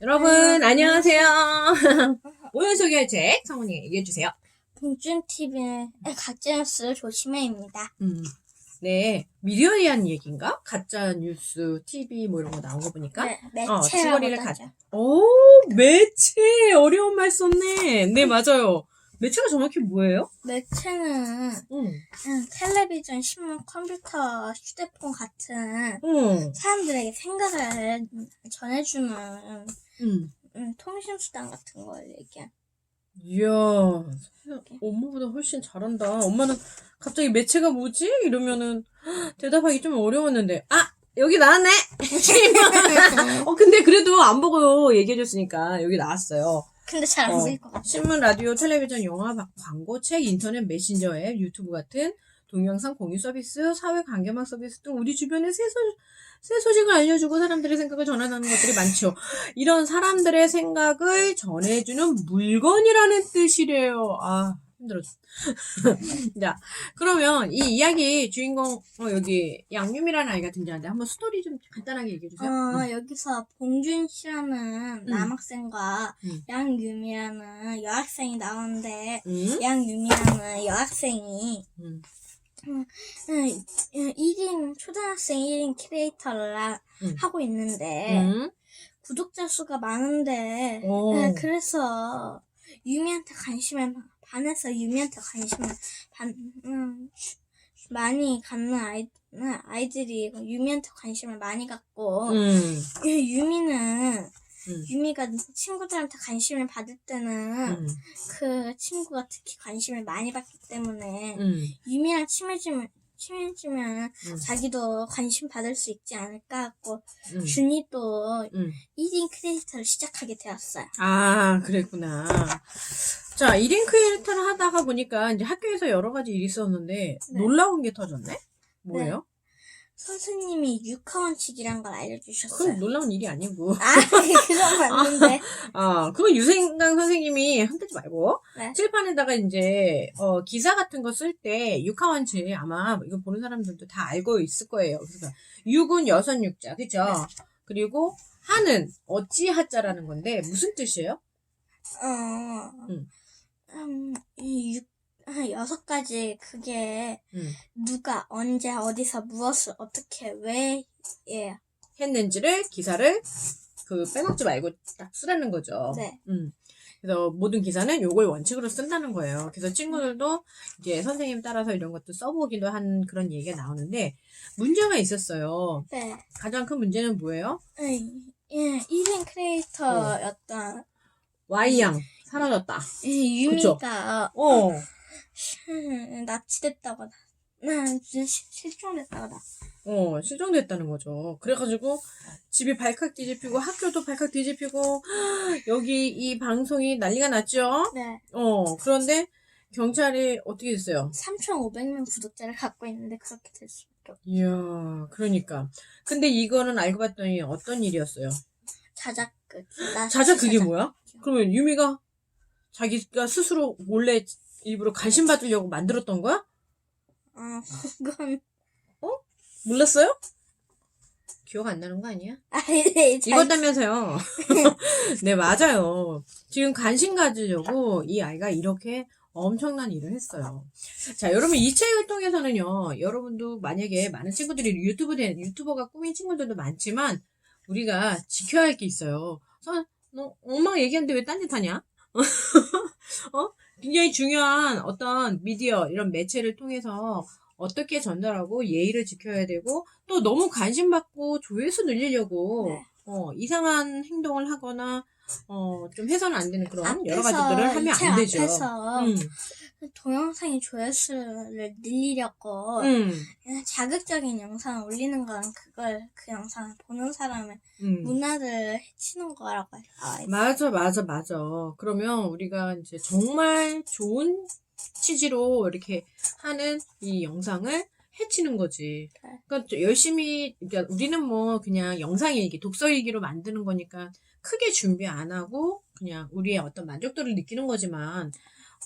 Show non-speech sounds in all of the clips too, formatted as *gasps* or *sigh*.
여러분, 안녕하세요. *laughs* 오늘 소개할 책, 성훈이가 얘기해 주세요. 봉준 TV의 가짜 뉴스 조심해입니다. 음, 네. 미디어에 대한 얘기인가? 가짜 뉴스, TV 뭐 이런 거 나온 거 보니까. 네, 어, 매체라고 줄거리를 하죠. 오, 매체! 어려운 말 썼네. 네, 맞아요. 매체가 정확히 뭐예요? 매체는 응, 음, 텔레비전, 신문, 컴퓨터, 휴대폰 같은 응, 사람들에게 생각을 전해주는 응. 음, 통신수단 같은 걸 얘기한. 이야, 엄마보다 훨씬 잘한다. 엄마는 갑자기 매체가 뭐지? 이러면은 대답하기 좀 어려웠는데. 아! 여기 나왔네! *laughs* 어, 근데 그래도 안 보고 얘기해줬으니까 여기 나왔어요. 근데 잘안 어. 보일 것 같아. 신문, 라디오, 텔레비전, 영화, 바- 광고, 책, 인터넷, 메신저 앱, 유튜브 같은 동영상 공유 서비스, 사회 관계망 서비스 등 우리 주변의 새, 소, 새 소식을 알려주고 사람들의 생각을 전하는 것들이 많죠. 이런 사람들의 생각을 전해주는 물건이라는 뜻이래요. 아, 힘들어. *laughs* 자, 그러면 이 이야기 주인공, 어, 여기 양유미라는 아이가 등장하는데 한번 스토리 좀 간단하게 얘기해주세요. 어, 여기서 봉준 씨라는 남학생과 음. 양유미라는 여학생이 나오는데 응? 양유미라는 여학생이 응. 음, 1인, 초등학생 1인 크리에이터를 하- 음. 하고 있는데, 응? 구독자 수가 많은데, 오. 음, 그래서 유미한테 관심을, 반해서 유미한테 관심을 반, 음, 많이 갖는 아이, 음, 아이들이 유미한테 관심을 많이 갖고, 응. *laughs* 유미는, 응. 유미가 친구들한테 관심을 받을 때는 응. 그 친구가 특히 관심을 많이 받기 때문에 응. 유미랑 친해지면 친해지면 응. 자기도 관심 받을 수 있지 않을까 하고 응. 준이도 응. 1인 크리에이터를 시작하게 되었어요. 아, 그랬구나. 자, 1인 크리에이터를 하다가 보니까 이제 학교에서 여러 가지 일이 있었는데 네. 놀라운 게 터졌네? 뭐예요? 선생님이 육하원칙이란 걸 그건 알려주셨어요. 놀라운 일이 아니고. 아, 그건 *laughs* 맞는데. 아, 그건 유생강 선생님이 흔들지 말고 네. 칠판에다가 이제 어, 기사 같은 거 쓸 때 육하원칙 아마 이거 보는 사람들도 다 알고 있을 거예요. 그래서 육은 여섯 육자, 그죠? 네. 그리고 하는 어찌 하자라는 건데 무슨 뜻이에요? 어, 응. 음, 이 여섯 가지 그게 음. 누가 언제 어디서 무엇을 어떻게 왜 예. 했는지를 기사를 그 빼먹지 말고 딱 쓰라는 거죠. 네. 음. 그래서 모든 기사는 요걸 원칙으로 쓴다는 거예요. 그래서 친구들도 이제 선생님 따라서 이런 것도 써보기도 한 그런 얘기가 나오는데 문제가 있었어요. 네. 가장 큰 문제는 뭐예요? 음, 예, 1인 크리에이터였던 Y양 사라졌다. 이 유미가 어. 음, 납치됐다고 나, 나 실- 실종됐다고 나. 어, 실종됐다는 거죠. 그래가지고 집이 발칵 뒤집히고 학교도 발칵 뒤집히고 *gasps* 여기 이 방송이 난리가 났죠. 네. 어, 그런데 경찰이 어떻게 됐어요? 3,500명 구독자를 갖고 있는데 그렇게 될 수밖에 없. 이야, 그러니까. 근데 이거는 알고 봤더니 어떤 일이었어요? 자작 그나 자자 그게 자작. 뭐야? 그러면 유미가 자기가 스스로 몰래 일부러 관심 받으려고 만들었던 거야? 어, 그건 몰랐어요? 기억 안 나는 거 아니야? 아니 잘 읽었다면서요. *laughs* *laughs* 네, 맞아요. 지금 관심 가지려고 이 아이가 이렇게 엄청난 일을 했어요. 자, 여러분 이 책을 통해서는요, 여러분도 만약에 많은 친구들이 유튜브 된 유튜버가 꾸민 친구들도 많지만 우리가 지켜야 할 게 있어요. 선, 너 엄마가 얘기하는데 왜 딴짓 하냐? *laughs* 어? 굉장히 중요한 어떤 미디어 이런 매체를 통해서 어떻게 전달하고 예의를 지켜야 되고 또 너무 관심 받고 조회수 늘리려고 네. 어, 이상한 행동을 하거나 어, 좀 해서는 안 되는 그런 여러 가지들을 하면 안 되죠. 앞에서 음, 동영상의 조회수를 늘리려고 음, 자극적인 영상을 올리는 건 그걸 그 영상을 보는 사람의 음. 문화를 해치는 거라고 있어요. 맞아, 맞아, 맞아. 그러면 우리가 이제 정말 좋은 취지로 이렇게 하는 이 영상을 해치는 거지. 네. 그러니까 열심히, 그러니까 우리는 뭐 그냥 영상 일기, 독서 일기로 만드는 거니까 크게 준비 안 하고 그냥 우리의 어떤 만족도를 느끼는 거지만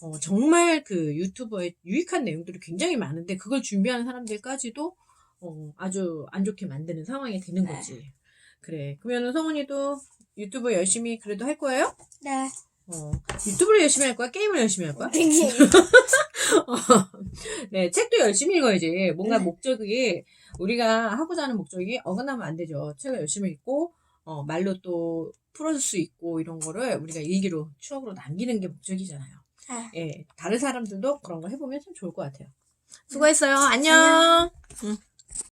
어, 정말 그 유튜버의 유익한 내용들이 굉장히 많은데 그걸 준비하는 사람들까지도 어, 아주 안 좋게 만드는 상황이 되는 네. 거지. 그래. 그러면은 성훈이도 유튜브 열심히 그래도 할 거예요? 네. 어, 유튜브를 열심히 할 거야? 게임을 열심히 할 거야? *laughs* 네, 책도 열심히 읽어야지. 뭔가 네. 목적이, 우리가 하고자 하는 목적이 어긋나면 안 되죠. 책을 열심히 읽고, 어, 말로 또 풀어줄 수 있고, 이런 거를 우리가 일기로, 추억으로 남기는 게 목적이잖아요. 네. 예, 다른 사람들도 그런 거 해보면 참 좋을 것 같아요. 수고했어요. 안녕. 응.